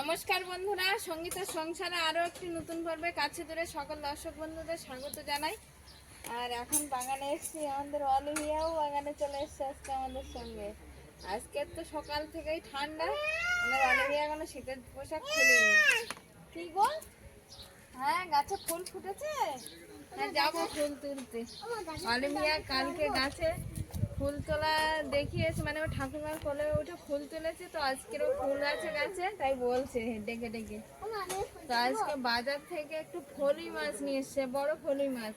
নমস্কার বন্ধুরা সঙ্গীতের সংসারে আরও একটি নতুন পর্বে কাছে দূরে সকল দর্শক বন্ধুদের স্বাগত জানাই। আর এখন বাগানে এসেছি আমাদের অলিভিয়াও বাগানে চলে এসছে আজকে আমাদের সঙ্গে। আজকে তো সকাল থেকেই ঠান্ডা আমাদের অলিভিয়া কোনো শীতের পোশাক খুলিনি। কি গো? হ্যাঁ গাছে ফুল ফুটেছে? হ্যাঁ যাব ফুল তুলতে। অলিভিয়া কালকে গাছে ফুল তোলা দেখিয়েছে মানে ও ঠাকুমার কোলে উঠে ফুল তুলেছে, তো আজকেরও ফুল আছে গাছে, তাই বলছে ডেকে ডেকে। তো আজকে বাজার থেকে একটু ফলি মাছ নিয়ে এসছে, বড় ফলি মাছ।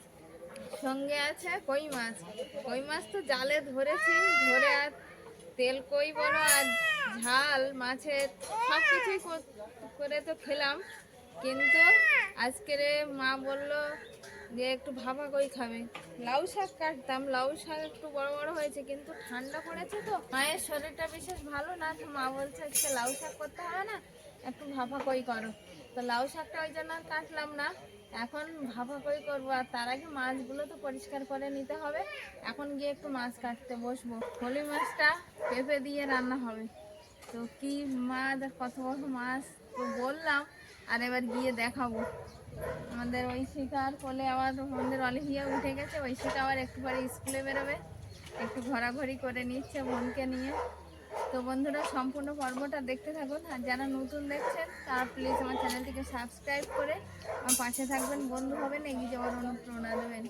সঙ্গে আছে কই মাছ। কই মাছ তো জালে ধরেছি, ধরে আর তেল কই বলো, আর ঝাল, মাছের সব কিছুই করে তো খেলাম। কিন্তু আজকের মা বলল যে একটু ভাপা কই খাবে। লাউ শাক কাটতাম, লাউ শাক একটু বড় বড় হয়েছে, কিন্তু ঠান্ডা পড়েছে তো। মায়ের শরীরটা বিশেষ ভালো না, তো মা বলছে আজকে লাউ শাক করতে হবে না, একটু ভাপা কই করো। তো লাউ শাকটা ওই জন্য কাটলাম না। এখন ভাপা কই করব, আর তার আগে মাছগুলো তো পরিষ্কার করে নিতে হবে। এখন গিয়ে একটু মাছ কাটতে বসবো। হলি মাছটা পেঁপে দিয়ে রান্না হবে। তো কি মাছ, কত বড় মাছ, তো বললাম। আর এবার গিয়ে দেখাবো। আমাদের ওই শিকার কোলে আবার আমাদের অলিভিয়া উঠে গেছে। ওই শিকা আবার একটু পরে স্কুলে বেরোবে। একটু ঘোরাঘুরি করে নিচ্ছে বোনকে নিয়ে। তো বন্ধুরা, সম্পূর্ণ পর্বটা দেখতে থাকুন। আর যারা নতুন দেখছেন, তারা প্লিজ আমার চ্যানেলটিকে সাবস্ক্রাইব করে আমার পাশে থাকবেন। বন্ধু হবেন, এগিয়ে যাওয়ার অনুপ্রেরণা দেবেন।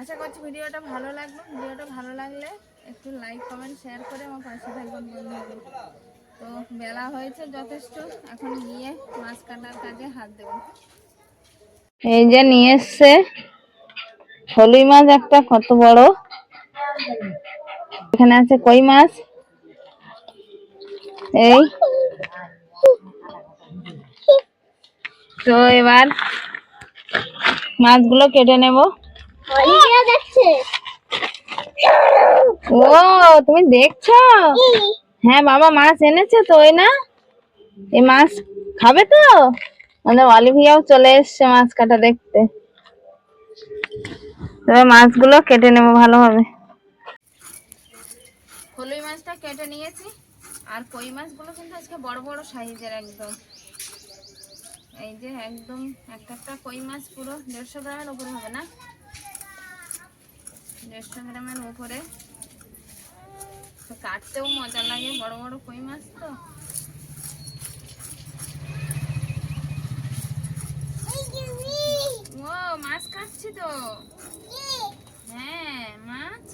আশা করছি ভিডিওটা ভালো লাগবে ভিডিওটা ভালো লাগলে একটু লাইক কমেন্ট শেয়ার করে আমার পাশে থাকবেন বন্ধু তো বেলা হয়েছে যথেষ্ট। এখন গিয়ে মাছ কাটার কাজে হাত দেবো। এই যে নিয়ে এসছে। ফলি মাছ একটা কত বড়? এখানে আছে কই মাছ? এই। তো এবার মাছগুলো কেটে নেব। ও তুমি দেখছ? হ্যাঁ বাবা, মাছ এনেছে তো ওই না? এই মাছ খাবে তো? আমাদের অলিভিয়াও চলে এসছে মাছ কাটা দেখতে। তবে মাছগুলো কেটে নেব ভালোভাবে। কলই মাছটা কেটে নিয়েছি, আর কই মাছগুলো কিন্তু আজকে বড় বড় সাইজের একদম। এই যে একদম, একটা একটা কই মাছ পুরো দেড়শো গ্রামের উপরে হবে না? দেড়শো গ্রামের উপরে। কাটতেও মজা লাগে, বড় বড় কই মাছ তো। ও, মাছ কাটছি তো? হ্যাঁ মাছ।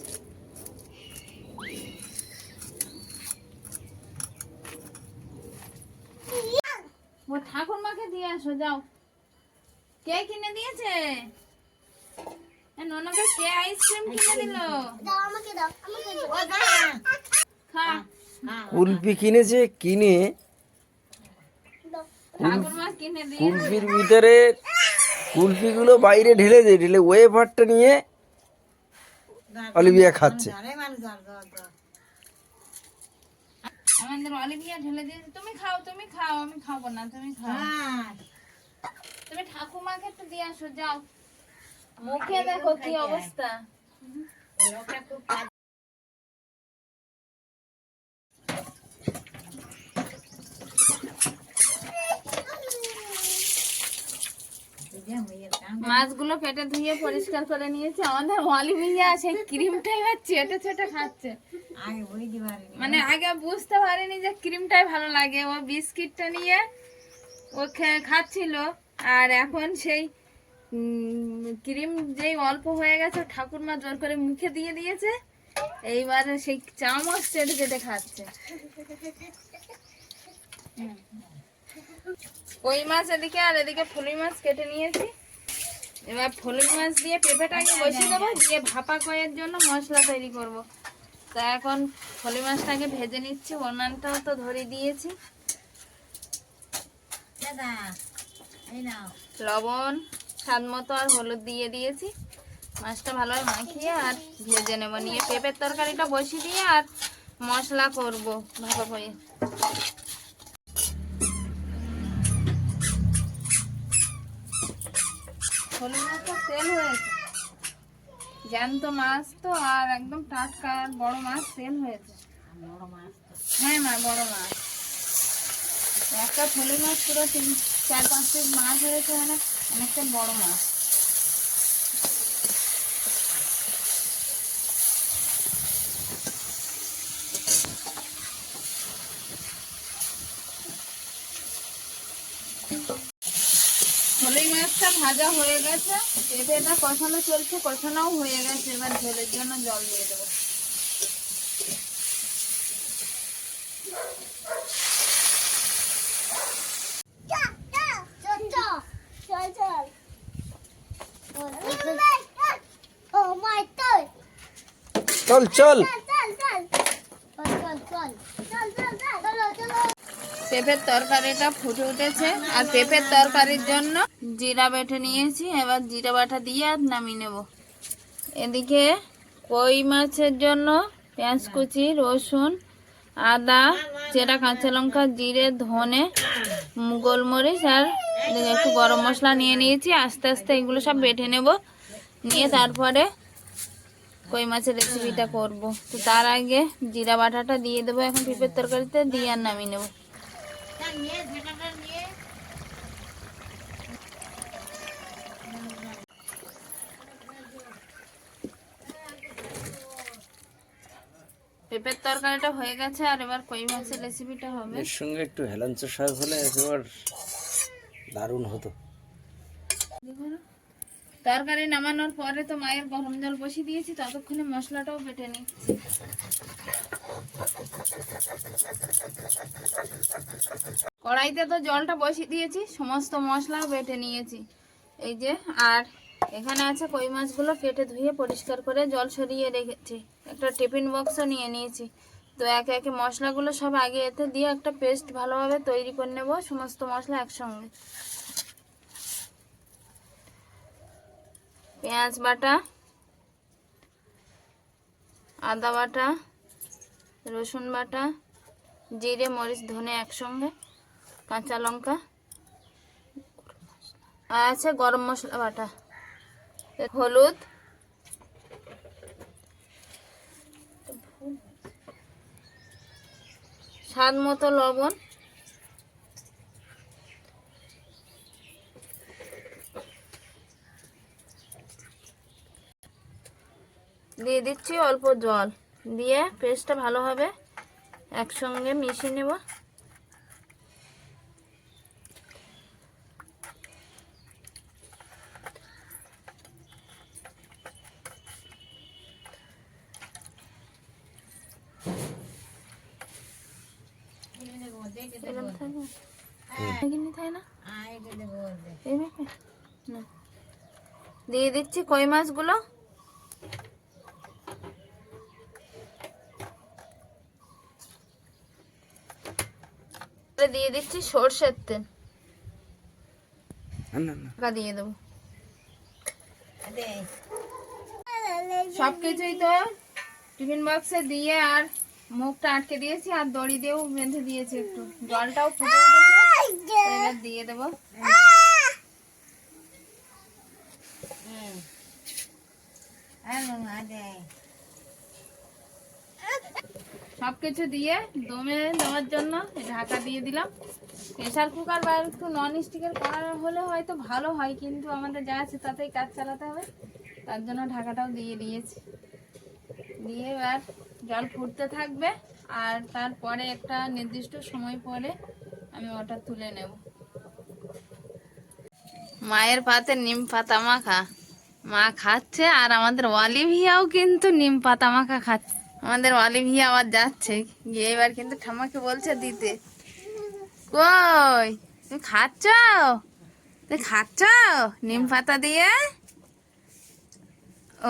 ও ঠাকুর মাকে দিয়ে আসো, যাও। কে কিনে দিয়েছে? ননকে কে আইসক্রিম কিনে দিল? খা। কুলপি কিনেছে কিনে ঠাকুর মা কিনে দিয়ে কুলপির ভিতরে কুলপিগুলো বাইরে ঢেলে দেয় ঢেলে ওয়েফারটা নিয়ে অলিভিয়া খাচ্ছে। আমাদের অলিভিয়া ঢেলে দিয়েছে তুমি খাও তুমি খাও আমি খাব না তুমি খাও। তুমি ঠাকুমাকে একটু দিয়ে আসো যাও। মুখে দেখো কি অবস্থা। মাছগুলো কেটে ধুয়ে পরিষ্কার করে নিয়েছি। আমাদের অলিভিয়া সেই ক্রিমটাই এবার চেটে চেটে খাচ্ছে। মানে আগে বুঝতে পারিনি যে ক্রিমটাই ভালো লাগে। ও বিস্কিটটা নিয়ে ও খে- খাচ্ছিল আর এখন সেই ক্রিম যেই অল্প হয়ে গেছে ঠাকুরমা জোর করে মুখে দিয়ে দিয়েছে। এইবারে সেই চামচ চেটে চেটে খাচ্ছে। কই মাছ এদিকে? আর এদিকে ফুলি মাছ কেটে নিয়েছি। এবার ফুলি মাছ দিয়ে পেঁপেটাকে বসিয়ে দেবো দিয়ে ভাপা কয়ের জন্য মশলা তৈরি করব। তা এখন ফলি মাছটাকে ভেজে নিচ্ছি ওনানটাও তো ধরে দিয়েছি। লবণ স্বাদ মতো আর হলুদ দিয়ে দিয়েছি। মাছটা ভালোভাবে মাখিয়ে আর ভেজে নেব। নিয়ে পেঁপের তরকারিটা বসিয়ে দিয়ে আর মশলা করব ভাপা কয়ে ফলি মাছটা তেল হয়েছে। জ্যান্ত মাছ তো, আর একদম টাটকা বড় মাছ সেল হয়েছে। হ্যাঁ মা, বড় মাছ। একটা থলি মাছ পুরো তিন, চার পাঁচ মাছ হয়েছে মানে অনেকটা বড় মাছ। থলি মাছটা ভাজা হয়ে গেছে। পেঁপেটা কষানো চলছে, কষানোও হয়ে গেছে। এবার ঝোলের জন্য জল দিয়ে দেবো। চল চল। পেঁপের তরকারিটা ফুটে উঠেছে। আর পেঁপের তরকারির জন্য জিরা বেটে নিয়েছি। এবার জিরা বাটা দিয়ে আর নামিয়ে নেব। এদিকে কই মাছের জন্য পেঁয়াজ কুচি, রসুন, আদা, চেরা, কাঁচা লঙ্কা, জিরে, ধনে, গোলমরিচ আর একটু গরম মশলা নিয়ে নিয়েছি। আস্তে আস্তে এগুলো সব বেটে নেব। নিয়ে তারপরে কই মাছের রেসিপিটা করব? তো তার আগে জিরা বাটাটা দিয়ে দেবো এখন পেঁপের তরকারিতে দিয়ে আর নামিয়ে নেব। পেঁপের তরকারিটা হয়ে গেছে আর এবার কই মাছের রেসিপিটা হবে? এর সঙ্গে একটু হেলাঞ্চ শাক হলে একেবার দারুণ হতো। তরকারি নামানোর পরে তো মায়ের গরম জল বসিয়ে দিয়েছি, ততক্ষণে মশলাটাও বেটে নিচ্ছি কড়াইতে তো জলটা বসিয়ে দিয়েছি, সমস্ত মশলাও বেটে নিয়েছি। এই যে, আর এখানে আছে কই মাছগুলো কেটে ধুয়ে পরিষ্কার করে জল সরিয়ে রেখেছি। একটা টিফিন বক্সও নিয়ে নিয়েছি। তো একে একে মশলাগুলো সব আগে এতে দিয়ে একটা পেস্ট ভালোভাবে তৈরি করে নেব, সমস্ত মশলা একসঙ্গে। পেঁয়াজ বাটা, আদা বাটা, রসুন বাটা, জিরে, মরিচ, ধনে একসঙ্গে, কাঁচা লঙ্কা, আর আছে গরম মশলা বাটা, হলুদ, স্বাদ মতো লবণ দিয়ে দিচ্ছি অল্প জল। দিয়ে পেস্টটা ভালোভাবে একসঙ্গে মিশিয়ে নেব। দিয়ে দিচ্ছি কই মাছগুলো এবারে দিয়ে দিচ্ছি সর্ষের তেল। না না না। ঢাকা দিয়ে দেবো। সব কিছুই তো টিফিন বক্সে দিয়ে আর মুখটা আটকে দিয়েছি আর দড়ি দিয়েও বেঁধে দিয়েছি একটু। জলটাও ফুটে উঠেছে এবার দিয়ে দেবো। সব কিছু দিয়ে দমে দেওয়ার জন্য ঢাকা দিয়ে দিলাম। প্রেশার কুকার বা একটু নন স্টিকের কড়া হলে হয়তো ভালো হয়, কিন্তু আমাদের যা আছে তাতেই কাজ চালাতে হবে। তার জন্য ঢাকাটাও দিয়ে দিয়েছি। দিয়ে এবার জল ফুটতে থাকবে আর তারপরে একটা নির্দিষ্ট সময় পরে আমি ওটা তুলে নেব। মায়ের পাতে নিম পাতা মাখা মা খাচ্ছে আর আমাদের অলিভিয়াও কিন্তু নিম পাতা মাখা খাচ্ছে। আমাদের অলিভিয়া আবার যাচ্ছে। গিয়ে এবার কিন্তু ঠাম্মাকে বলছে দিতে। কই? তুমি খাচ্ছ? তুই খাচ্ছ? নিম পাতা দিয়ে?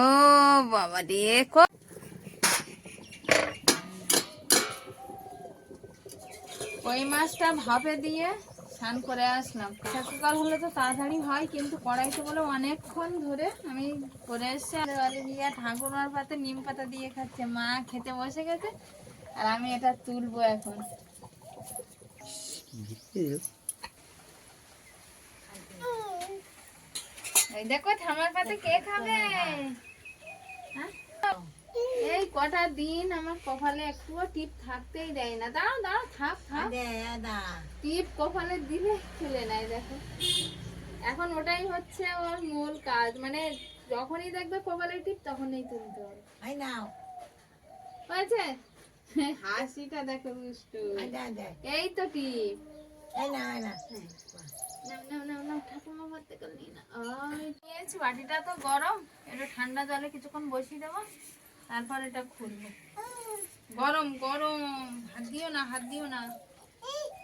ও বাবা রে কো ওই মাছটা ভাপে দিয়ে? স্নান করে আসলাম। কুকার হলে তো তাড়াতাড়ি হয়, কিন্তু কড়াইতে বলে অনেকক্ষণ ধরে আমি করে এসছি। আর অলিভিয়া ঠাকুমার পাতে নিম পাতা দিয়ে খাচ্ছে। মা খেতে বসে গেছে, আর আমি এটা তুলবো এখন। দেখো ঠামার পাতে কে খাবে? কটা দিন আমার কপালে একটুও টিপ থাকতেই দেয় না। দাঁড়াও দাঁড়াও থাক থাক। টিপ কপালে দিলে খুলে নেয় দেখো। এখন ওটাই হচ্ছে ওর মূল কাজ। মানে যখনই দেখবে কপালে টিপ তখনই তুলতে হবে। হয়েছে? হাসিটা দেখো দুষ্টু এই তো টিপ। নাও নাও। নাও নাও ঠাকুমা ভর্তি না নিয়েছি বাটিটা তো গরম। একটু ঠান্ডা জলে কিছুক্ষণ বসিয়ে দেবো। তারপর এটা খুলবো। গরম গরম। হাত দিও না হাত দিও না।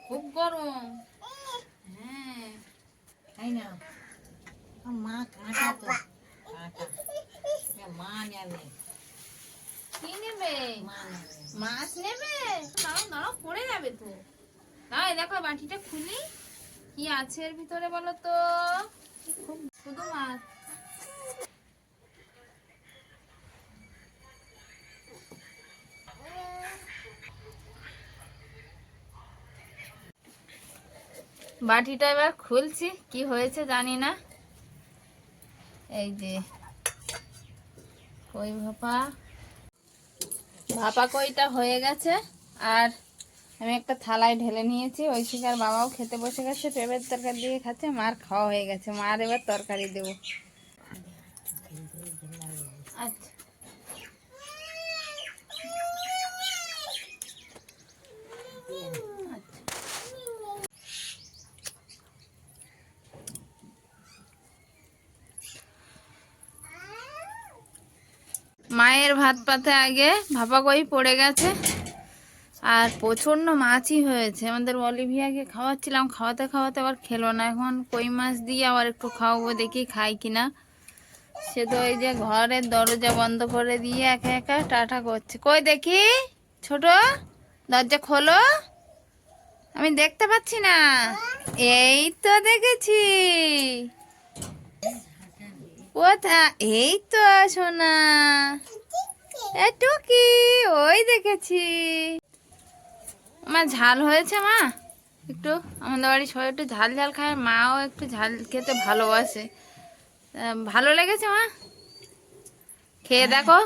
খুব গরম। হ্যাঁ। তাই না এখন মাছ কাঁটা কি নেবে? মাছ নেবে? দাঁড়াও দাঁড়াও পড়ে যাবে তো। তাই দেখো বাটিটা খুলি। কি আছে এর ভিতরে বলো তো? খুব শুধু মাছ। বাটিটা এবার খুলছি, কি হয়েছে জানি না। এই যে, কই ভাপা? ভাপা কইটা হয়ে গেছে, আর আমি একটা থালায় ঢেলে নিয়েছি, ওই শিকার বাবাও খেতে বসে গেছে, পেঁপের তরকারি দিয়ে খাচ্ছে, মার খাওয়া হয়ে গেছে, মার এবার তরকারি দেবো। আচ্ছা। মায়ের ভাত পাতে আগে ভাপা কই পড়ে গেছে। আর প্রচণ্ড মাছই হয়েছে। আমাদের অলিভিয়াকে খাওয়াচ্ছিলাম, খাওয়াতে খাওয়াতে আবার খেলো না। এখন কই মাছ দিয়ে আবার একটু খাওয়াবো, দেখি খাই কিনা। সে তো ওই যে ঘরের দরজা বন্ধ করে দিয়ে একা একা টাটা করছে। কই দেখি? ছোট? দরজা খোলো। আমি দেখতে পাচ্ছি না। এই তো দেখেছি। কোথা? এই তো সোনা টুকি ওই দেখেছি। আমার ঝাল হয়েছে মা। একটু আমাদের বাড়ি সবাই একটু ঝাল ঝাল খায় মাও একটু ঝাল খেতে ভালোবাসে। ভালো লেগেছে মা? খেয়ে দেখো।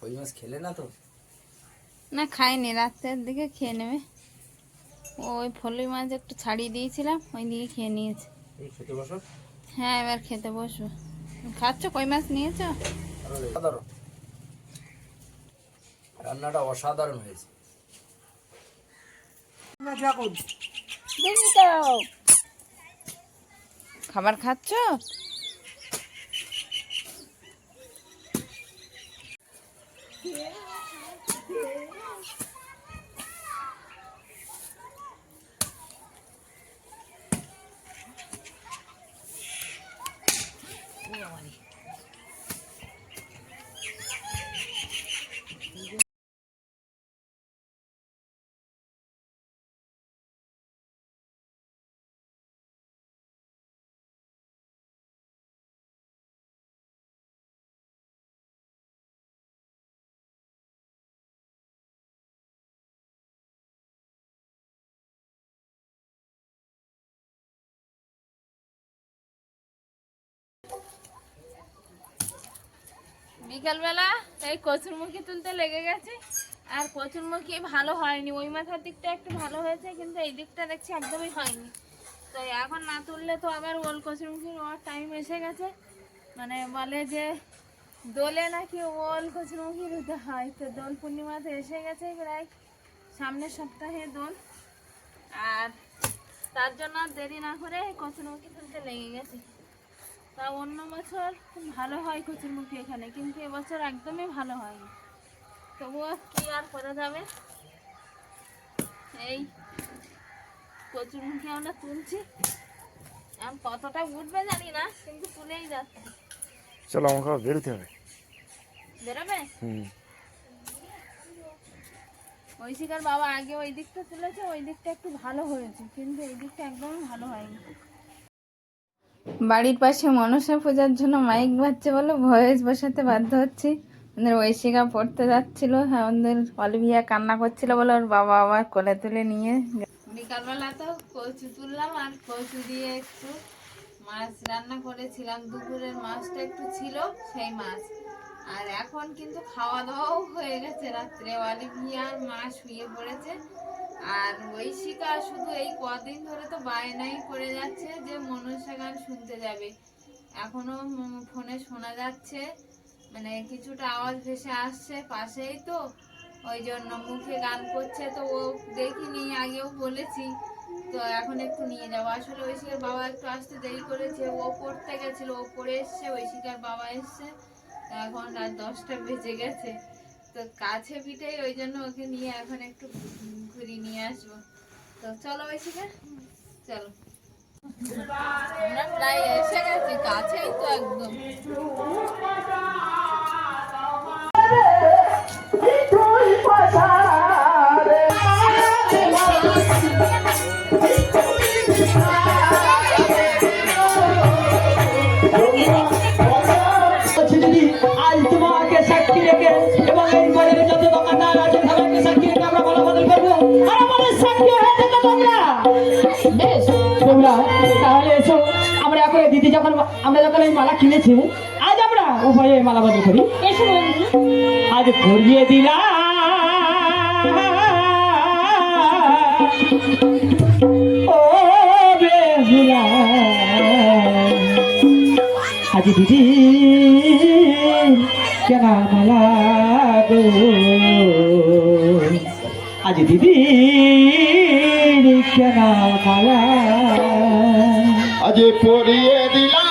কই মাছ খেলে না তো? না খাইনি রাত্রের দিকে খেয়ে নেবে। ওই ফলি মাছ একটু ছাড়িয়ে দিয়েছিলাম ওই দিকে খেয়ে নিয়েছে। হ্যাঁ এবার খেতে বসবো। খাচ্ছ? কই মাছ নিয়েছো? রান্নাটা অসাধারণ হয়েছে। দেখি তো খাবার খাচ্ছ বিকালবেলা এই কচুরমুখী তুলতে লেগে গেছে, আর কচুরমুখী ভালো হয়নি। ওই মাথার দিকটা একটু ভালো হয়েছে, কিন্তু এই দিকটা দেখছি একদমই হয়নি। তো এখন না তুললে তো আবার ওল কচুরমুখীর ওর টাইম এসে গেছে। মানে বলে যে, দোলে নাকি ওল কচুরমুখী দিতে হয়। তো দোল পূর্ণিমাতে এসে গেছে প্রায় সামনের সপ্তাহে দোল। আর তার জন্য দেরি না করে কচুরমুখী তুলতে লেগে গেছে। তা অন্য বছর খুব ভালো হয় কচুরমুখী এখানে কিন্তু এবছর একদমই ভালো হয়নি। তবুও কি আর করা যাবে? এই কচুরমুখী আমরা তুলছি। আর কতটা উঠবে জানি না কিন্তু তুলেই যাচ্ছে। চলো আমাকে বেরোতে হবে। বেরোবে? হুম। ঐশিকার বাবা আগে ওই দিকটা তুলেছে ওই দিকটা একটু ভালো হয়েছে কিন্তু এই দিকটা একদমই ভালো হয়নি। বাড়ির পাশে মনসা পূজার জন্য মাইক বাজছে বলে ভয়েস বসাতে বাধ্য হচ্ছি। আমাদের ঐশিকা পড়তে যাচ্ছিল, আমাদের অলিভিয়া কান্না করছিল বলে ওর বাবা আবার কোলে তুলে নিয়ে বিকালবেলা তো কচু তুললাম আর কচু দিয়ে একটু মাছ রান্না করেছিলাম। দুপুরের মাছটা একটু ছিল, সেই মাছ। আর এখন কিন্তু খাওয়া দাওয়াও হয়ে গেছে রাত্রে অলিভিয়ার মা শুয়ে পড়েছে। আর ঐশিকা শুধু এই কদিন ধরে তো বায়নাই করে যাচ্ছে যে মনসা গান শুনতে যাবে। এখনও ফোনে শোনা যাচ্ছে। মানে কিছুটা আওয়াজ ভেসে আসছে পাশেই তো। ওই জন্য মুখে গান করছে তো ও দেখিনি, আগেও বলেছি। তো এখন একটু নিয়ে যাব। আসলে ঐশিকার বাবা একটু আসতে দেরি করেছে। ও পড়তে গেছিল, ও পড়ে এসছে, ঐশিকার বাবা এসছে। এখন রাত দশটা বেজে গেছে। তো কাছে পিঠেই ওই জন্য ওকে নিয়ে এখন একটু ঘুরি ঘুরিয়ে নিয়ে আসব। তো চলো ঐশিকা চলো। এসে গেছি, কাছেই তো একদম। কিনেছি। আজ আমরা উভয়ে মালা বদল করি। আজ দিলাম। ও বেহুলা। আজ দিদি কেন মালা গো। আজ দিদি কেন মালা। আজ পরিয়ে দিলাম।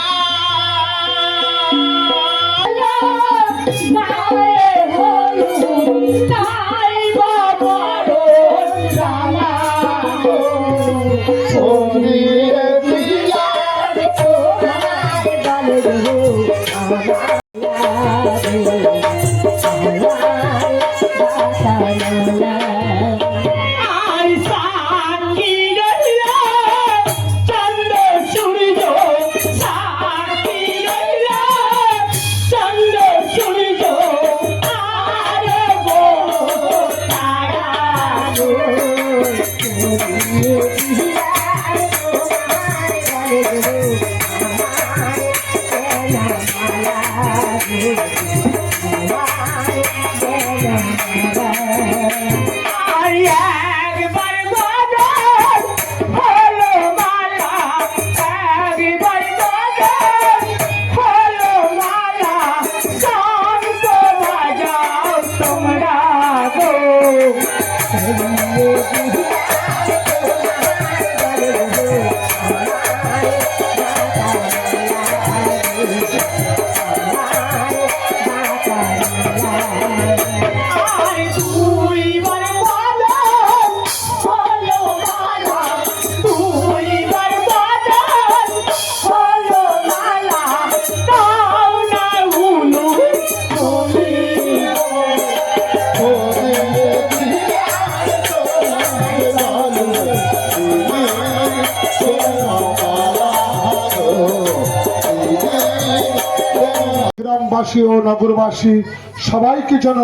গ্রামবাসী ও নগরবাসী, সবাইকে যেন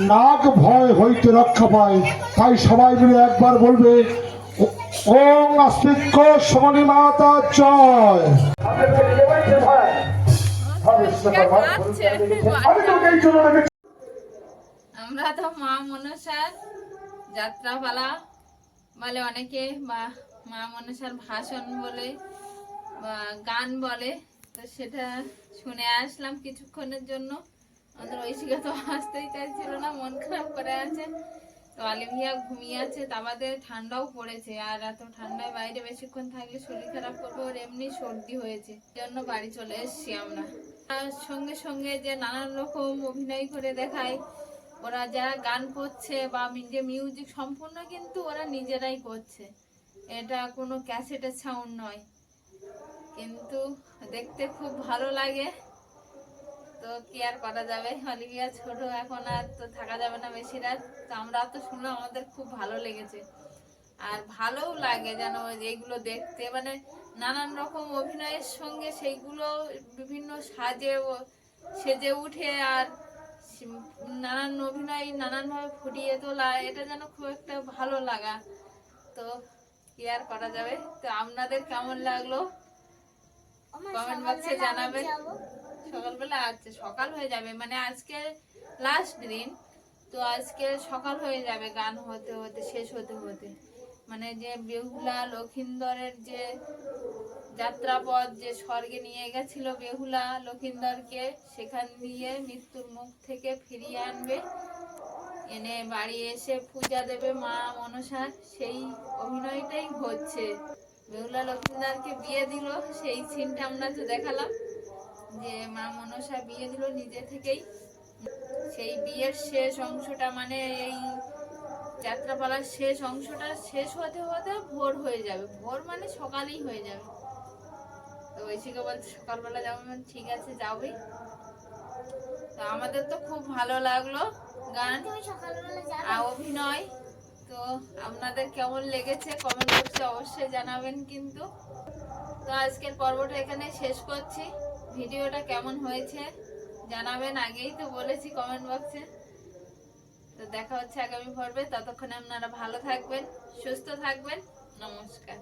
নাগ ভয় হইতে রক্ষা পায়। তাই সবাই মিলে একবার বলবে, ও- আস্তিক্য সমনি মাতা জয়। আমরা তো মা মনসার যাত্রাপালা বলে অনেকে, বা মা মনসার ভাষণ বলে, বা গান বলে, তো সেটা শুনে আসলাম কিছুক্ষণের জন্য। আমাদের ঐশিকা তো আসতেই চাইছিল না, মন খারাপ করে আছে। তো অলিভিয়া ঘুমিয়ে আছে, তা আমাদের ঠান্ডাও পড়েছে। আর এত ঠান্ডায় বাইরে বেশিক্ষণ থাকলে শরীর খারাপ করবে, ওর এমনি সর্দি হয়েছে। জন্য বাড়ি চলে এসেছি আমরা। আর সঙ্গে সঙ্গে যে নানান রকম অভিনয় করে দেখায়। ওরা যারা গান করছে বা যে মিউজিক সম্পূর্ণ কিন্তু ওরা নিজেরাই করছে। এটা কোনো ক্যাসেটের সাউন্ড নয়। কিন্তু দেখতে খুব ভালো লাগে। তো কি আর করা যাবে? অলিভিয়া ছোট এখন আর তো থাকা যাবে না বেশি রাত তো আমরা তো শুনলাম আমাদের খুব ভালো লেগেছে। আর ভালোও লাগে যেন এইগুলো দেখতে। মানে নানান রকম অভিনয়ের সঙ্গে সেইগুলো বিভিন্ন সাজে ও- সেজে উঠে আর নানান অভিনয় নানানভাবে ফুটিয়ে তোলা, এটা যেন খুব একটা ভালো লাগা। তো কি আর করা যাবে? তো আপনাদের কেমন লাগল? কমেন্ট বক্সে জানাবেন সকালবেলা আচ্ছা সকাল হয়ে যাবে মানে আজকে লাস্ট দিন। তো আজকে সকাল হয়ে যাবে গান হতে হতে শেষ হতে হতে। মানে যে বেহুলা লক্ষিন্দরের যে যাত্রাপথ যে স্বর্গে নিয়ে গেছিল বেহুলা লক্ষিন্দরকে সেখান দিয়ে মৃত্যুর মুখ থেকে ফিরিয়ে আনবে। এনে বাড়ি এসে পূজা দেবে মা মনসার সেই অভিনয়টাই হচ্ছে। বেহুলা লক্ষিন্দরকে বিয়ে দিল সেই সিনটা আমরা তো দেখালাম যে মা মনসা বিয়ে দিল নিজে থেকেই। সেই বিয়ের শেষ অংশটা মানে এই যাত্রাপালার শেষ অংশটা শেষ হতে হতে ভোর হয়ে যাবে। ভোর মানে সকালেই হয়ে যাবে। তো ঐশিকা বলছে সকালবেলা যাব বললাম, ঠিক আছে যাবই। তো আমাদের তো খুব ভালো লাগল গান। যাবে? অভিনয়। আপনাদের কেমন লেগেছে? কমেন্ট বক্সে অবশ্যই জানাবেন কিন্তু। তো আজকের পর্বটা এখানে শেষ করছি। ভিডিওটা কেমন হয়েছে জানাবেন আগেই তো বলেছি কমেন্ট বক্সে তো দেখা হচ্ছে আগামী পর্বে। ততক্ষণে আপনারা ভালো থাকবেন, সুস্থ থাকবেন। নমস্কার।